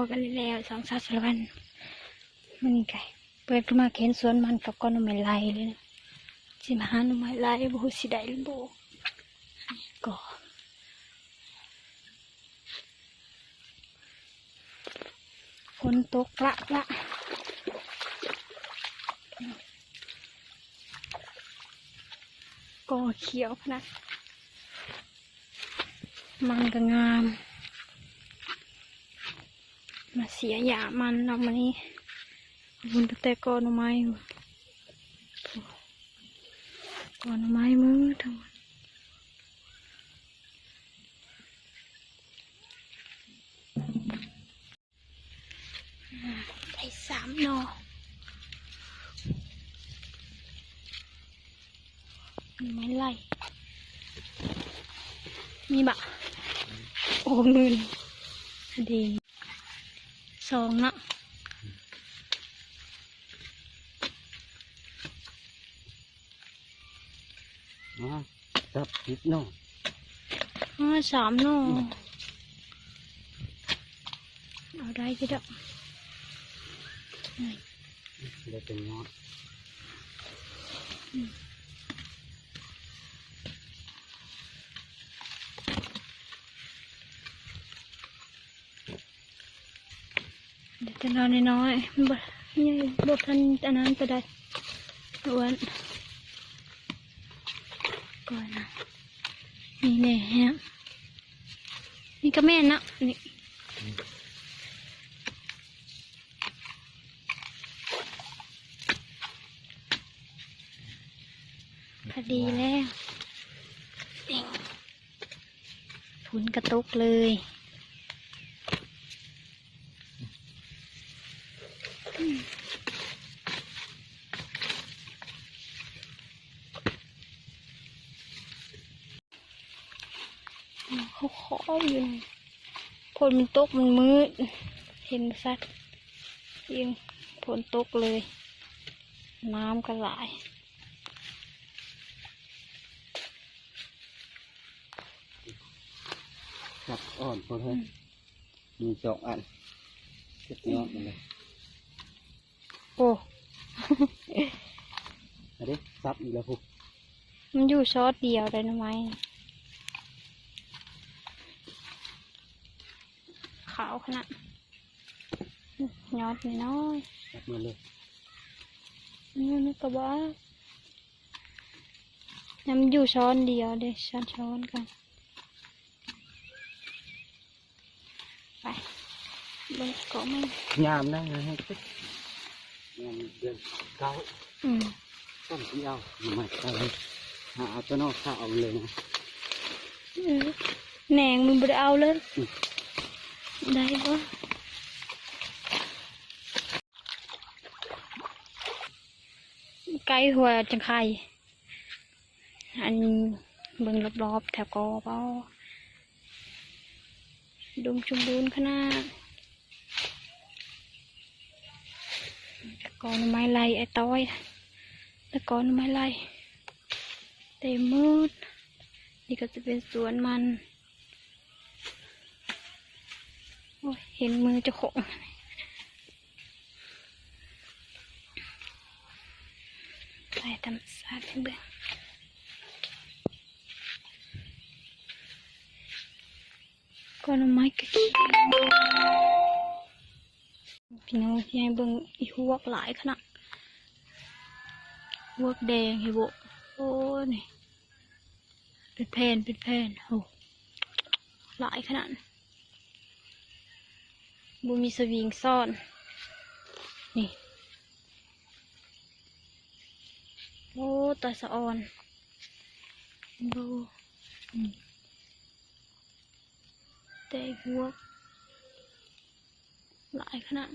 พอกันแล้วสองสาวสารวันมันนี่ไก่เปิดขึ้นมาเข็นสวนมันฝักก้อนหน่ไม้ไล่เลยนะสิมาหาน่อไม้ไล่บ่ฮู้สิได้หรือบ่ก็ฝนตกละละก็เขียวพนะมันก็งาม มาเสียหยามันเนาะมันนี้มันแต่กอนไม้อยู่กอนไม้มือทั้งหมดอ่าได้สามนอไม้ไล่มีบะโอ้มืนดี สองเนาะอ๋อจับผิดเนาะอ๋อสามเนาะเอาได้ก็ได้เดี๋ยวเป็นยอดเดี๋ยว จะนอนน้อยๆบ่ยังบทันอันนั้นไปได้อ้วนก่อนนะนี่แน่ฮะนี่ก็แม่นะนี่พอดีแล้วนี่นกระตุกเลย เขาขออยู่นี่ฝนมันตกมันมืด เห็นสัตว์ยิงฝนตกเลย น้ำก็ไหลายจับอ่อนพอเถอะมีสองอันเก็บยอดมาเลยโอ้เอาดิซับอีกแล้วพุกมันอยู่ซอสเดียวเลยนะไหมาวขนาดยอดน้อยจับมาเลยๆนี่มันก็บ้าน้ำอยู่ช้อนเดียวเด้ช้อนช้อนกันไปเบิ่งเกาะมันยามได้นะให้ตึ๊กยามเดือนเก้าอืมต้นที่เอาอยู่ใหม่เอาเลยหาเอาตัวนอกข้าเอาเลยนะเออแหนงมันบ่ได้เอาเลย ได้ปะไกลหัวจังไข่อันเบิ่งรอบๆแถวกอเปล่าดุมชุมบูนขนาดตะกอนไม้ไล่ไอ้ต้อยตะกอนไม้ไล่เต็มมืดนี่ก็จะเป็นสวนมัน โอ้ย เห็นมือเจะของใส่ธรรมชาติให้เบิ่งก้อนไม้กระขี้พี่น้องที่ให้เบิ่งอีหัวกหลายขนาดหัวกแดงเห็นบ่โอ้นี่เป็นแผ่นเป็นแผ่นโอ้หลายขนาด บูมีสวิงซ่อน นี่ โอ้ตาสะออนดูอืมแต่หัวหลายขนาด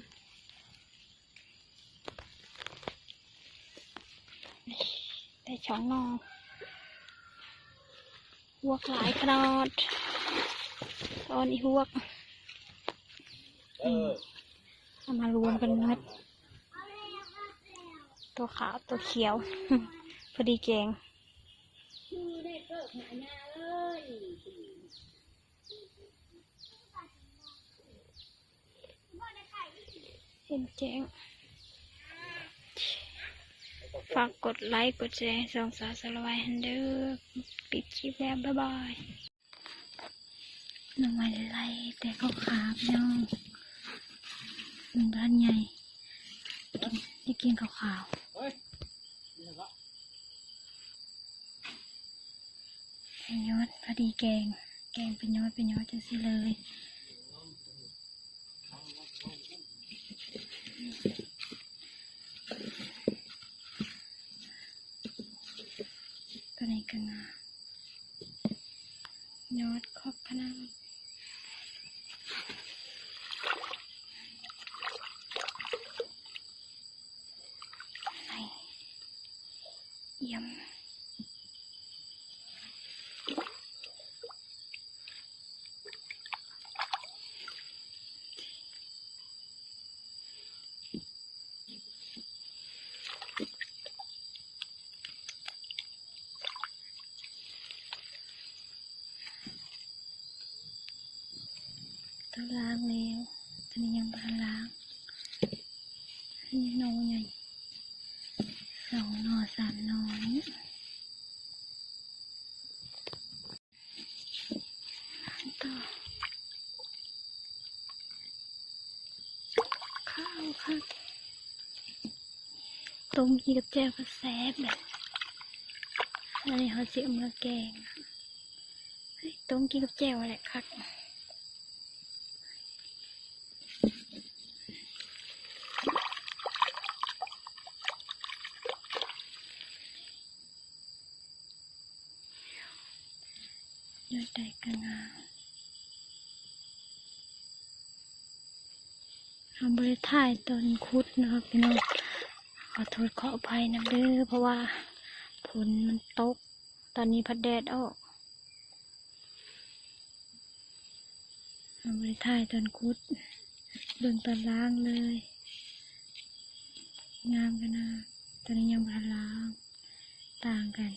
นี่ช่องนอกหวหลายขนาดตอนอีหว เอามารวมกันหมดตัวขาวตัวเขียว พอดีแกงเห็นแจ้งฝากกดไลค์ กดแชร์ส่องสาวสารวัยฮันเดอร์ปิดคลิปแล้วบ๊ายบายน้องไม่ไล่แต่เขาขาบน้อง มันบ้านใหญ่กินได้กินขาวๆเป็นยอดพอดีแกง แกงเป็นยอดเป็นยอดจังสิเลยตัวไหนกันนะยอดครอบพนังไหน เยี่ยมต้องล้างแล้ ข้าวค่ะต้มกินกับแจ่วก็แซ่บแบบอันนี้เขาจ เอาบรครับยอดใดกันงามทำบริถ่ายตอนคุดนะครับพี่น้องขอโทษขออภัยนะเด้อเพราะว่าฝนมันตก ตอนนี้พัดแดดออกทำบริถ่ายตอนคุดเบิ่งตอนล้างเลย งามกันนะ ตอนนี้ยังบาล้างต่างกัน